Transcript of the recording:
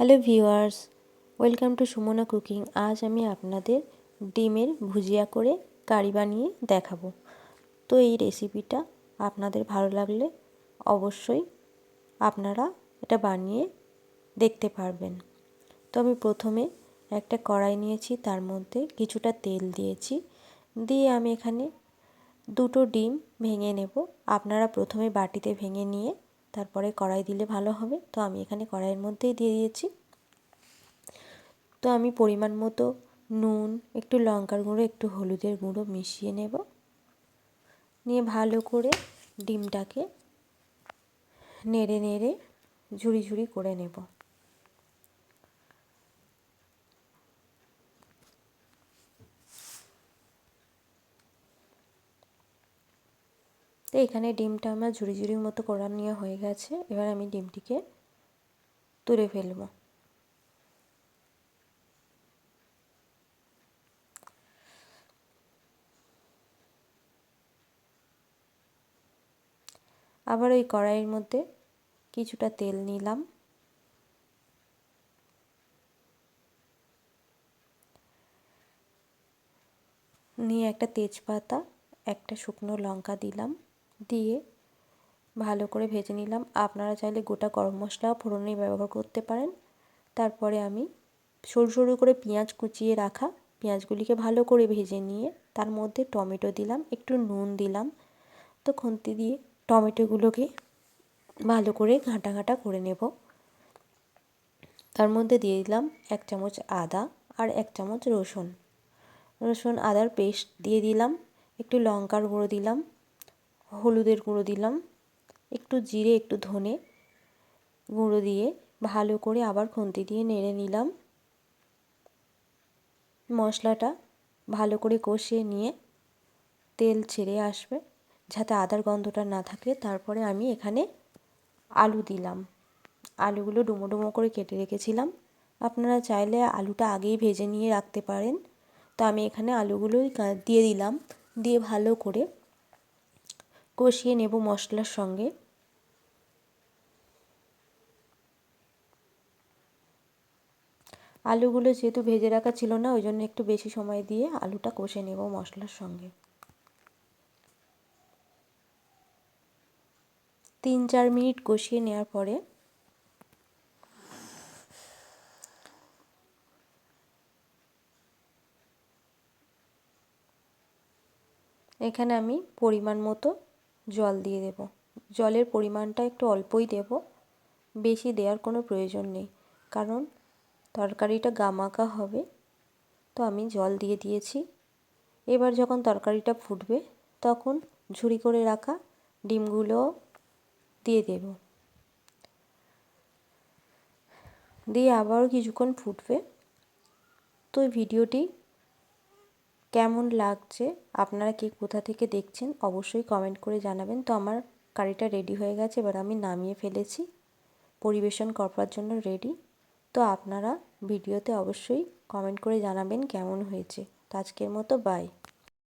Hello viewers, welcome to Sumana cooking. আজ আমি আপনাদের ডিমের ভুজিয়া করে কারি বানিয়ে দেখাবো। তো এই রেসিপিটা আপনাদের ভালো লাগলে অবশ্যই আপনারা এটা বানিয়ে দেখতে পারবেন। তো আমি প্রথমে একটা কড়াই নিয়েছি, তার মধ্যে কিছুটা তেল দিয়েছি। দিয়ে আমি এখানে দুটো ডিম ভেঙে নেব। আপনারা প্রথমে বাটিতে ভেঙে নিয়ে তারপরে কড়াই দিলে ভালো হবে। তো আমি এখানে কড়াইয়ের মধ্যেই দিয়ে দিয়েছি। তো আমি পরিমাণ মতো নুন, একটু লঙ্কার গুঁড়ো, একটু হলুদের গুঁড়ো মিশিয়ে নেব। নিয়ে ভালো করে ডিমটাকে নেড়ে নেড়ে ঝুড়ি ঝুড়ি করে নেব। তো এখানে ডিমটা আমার ঝুড়ি ঝুড়ির মতো করা নিয়ে হয়ে গেছে। এবার আমি ডিমটিকে তুলে ফেলব। আবার ওই কড়াইয়ের মধ্যে কিছুটা তেল নিলাম। নিয়ে একটা তেজপাতা, একটা শুকনো লঙ্কা দিলাম। দিয়ে ভালো করে ভেজে নিলাম। আপনারা চাইলে গোটা গরম মশলাও ফোড়নে ব্যবহার করতে পারেন। তারপরে আমি সরু সরু করে পেঁয়াজ কুচিয়ে রাখা পেঁয়াজগুলিকে ভালো করে ভেজে নিয়ে তার মধ্যে টমেটো দিলাম, একটু নুন দিলাম। তো খুন্তি দিয়ে টমেটোগুলোকে ভালো করে ঘাঁটা ঘাঁটা করে নেব। তার মধ্যে দিয়ে দিলাম এক চামচ আদা আর এক চামচ রসুন। রসুন, আদার পেস্ট দিয়ে দিলাম, একটু লঙ্কার গুঁড়ো দিলাম হলুদের গুঁড়ো দিলাম। একটু জিরে, একটু ধনে গুঁড়ো দিয়ে ভালো করে আবার খুন্তি দিয়ে নেড়ে নিলাম। মশলাটা ভালো করে কষিয়ে নিয়ে তেল ছেড়ে আসবে যাতে আদার গন্ধটা না থাকে। তারপরে আমি এখানে আলু দিলাম। আলুগুলো ডুমো ডুমো করে কেটে রেখেছিলাম। আপনারা চাইলে আলুটা আগেই ভেজে নিয়ে রাখতে পারেন। তো আমি এখানে আলুগুলোই দিয়ে দিলাম। দিয়ে ভালো করে কষিয়ে নেব মশলার সঙ্গে। আলুগুলো যেহেতু ভেজে রাখা ছিল না, ওই জন্য একটু বেশি সময় দিয়ে আলুটা কষে নেব মশলার সঙ্গে। তিন চার মিনিট কষিয়ে নেওয়ার পরে এখানে আমি পরিমাণ মতো জল দিয়ে দেব। জলের পরিমাণটা একটু অল্পই দেব। বেশি দেওয়ার কোনো প্রয়োজন নেই। কারণ তরকারিটা গামাকা হবে। তো আমি জল দিয়ে দিয়েছি। এবার যখন তরকারিটা ফুটবে, তখন ঝুড়ি করে রাখা ডিমগুলো দিয়ে দেব। দিয়ে আবারও কিছুক্ষণ ফুটবে। তো ভিডিওটি কেমন লাগছে? আপনারা কে কোথা থেকে দেখছেন? অবশ্যই কমেন্ট করে জানাবেন। তো আমার কারিটা রেডি হয়ে গেছে, এবার আমি নামিয়ে ফেলেছি। পরিবেশন করবার জন্য রেডি তো আপনারা ভিডিওতে অবশ্যই কমেন্ট করে জানাবেন কেমন হয়েছে। তো আজকের মতো বাই